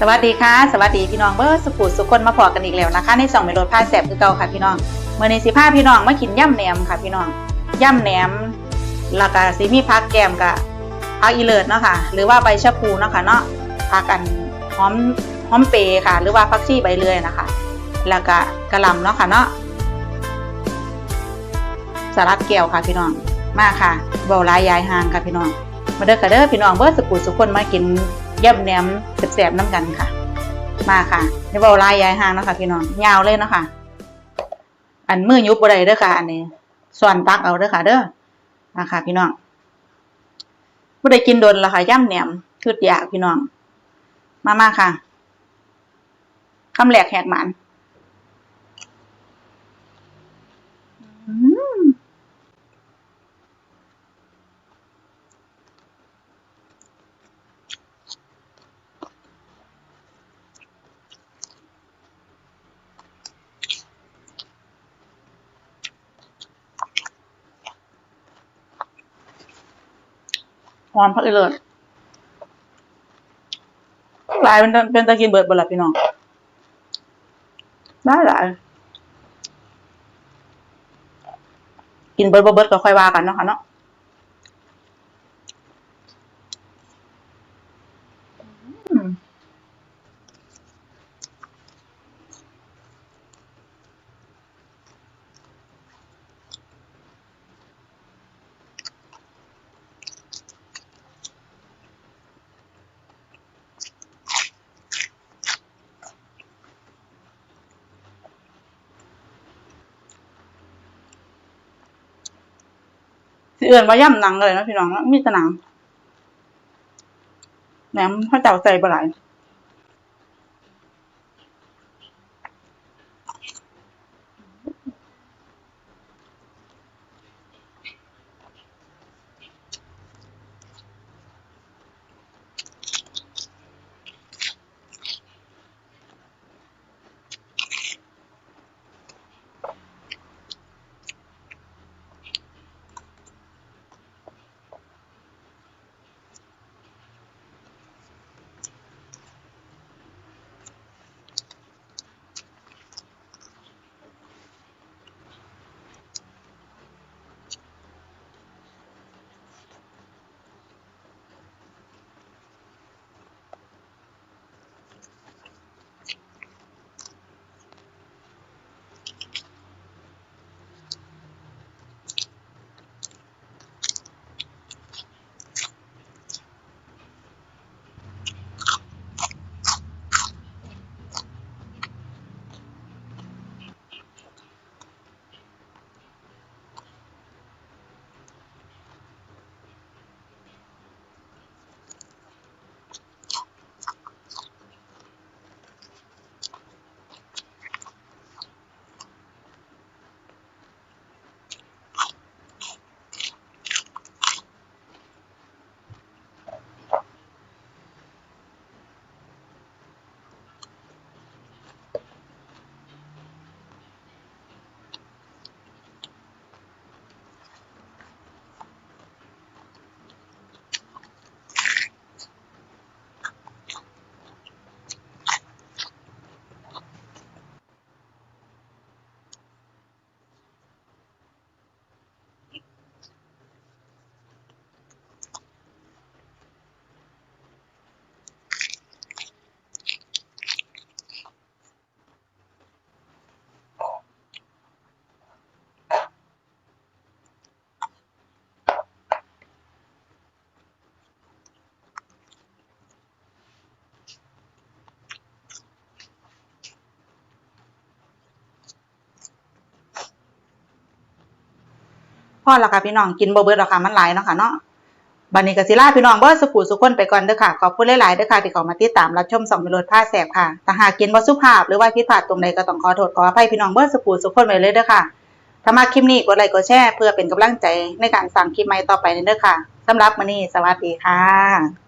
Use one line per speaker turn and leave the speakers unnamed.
สวัสดีค่ะ สวัสดีพี่น้องเบอร์สุขุสุคนมาพอกันอีกแล้วนะคะ ในสองเมโลดผ้าแสบคือเก่าค่ะพี่น้องเมื่อในสิผ้าพี่น้องมากินย่ำแหนมค่ะพี่น้องย่ำแหนมแล้วก็สิมีพักแกมกับพักอีเลิศเนาะค่ะหรือว่าใบชะพูเนาะค่ะเนาะพักกันหอมหอมเปย์ค่ะ หรือว่าพักชีใบเลื่อยนะคะ แล้วก็กระลำเนาะค่ะเนาะสลัดแก้วค่ะพี่น้องมาค่ะเบาลายยายหางค่ะพี่น้องมาเด้อค่ะเด้อพี่น้องเบอร์สกุลสุคนมากิน ย่ำแหนมแสบๆน้ำกันค่ะ มาค่ะในเบาลายยายห่างเนาะคะพี่น้องยาวเลยเนาะค่ะอันมือยุบบ่ได้เด้อค่ะ อันนี้ส่วนตักเอาเด้อค่ะ เด้อนะคะพี่น้องบ่ได้กินโดนละค่ะย่ำแหนมคืออยากพี่น้อง มามาค่ะคำแหลกแหกหมันอืม หอมพักอีเลิศหลายเป็นเป็นตะกินเบิดบลับพี่น้องได้หลายกินเบิดเบิดก็ค่อยว่ากันเนาะค่ะเนาะ เอื่นว่าย่ำหนังเลยนะพี่น้องนะมีแต่หนังแหนมพระเจ้าใส่บ่หลาย พ่อละค่ะพี่น้องกินบ่เบิดหรอกค่ะมันหลายเนาะค่ะเนาะบันนี้ก็สิลาพี่น้องเบิดสุขุสุขคนไปก่อนเด้อค่ะ ขอบคุณหลายๆเด้อค่ะที่เข้ามาติดตามรับชมสองมิโลดผ้าแสบค่ะแต่หากกินบ่สุภาพหรือว่าผิดพลาดตรงใดก็ต้องขอโทษขออภัยพี่น้องเบิดสุขุสุขคนไปเลยเด้อค่ะ ถ้ามาคลิปนี้กดไลค์กดแชร์เพื่อเป็นกำลังใจในการสั่งคลิปใหม่ต่อไปเด้อค่ะสำหรับมื้อนี้สวัสดีค่ะ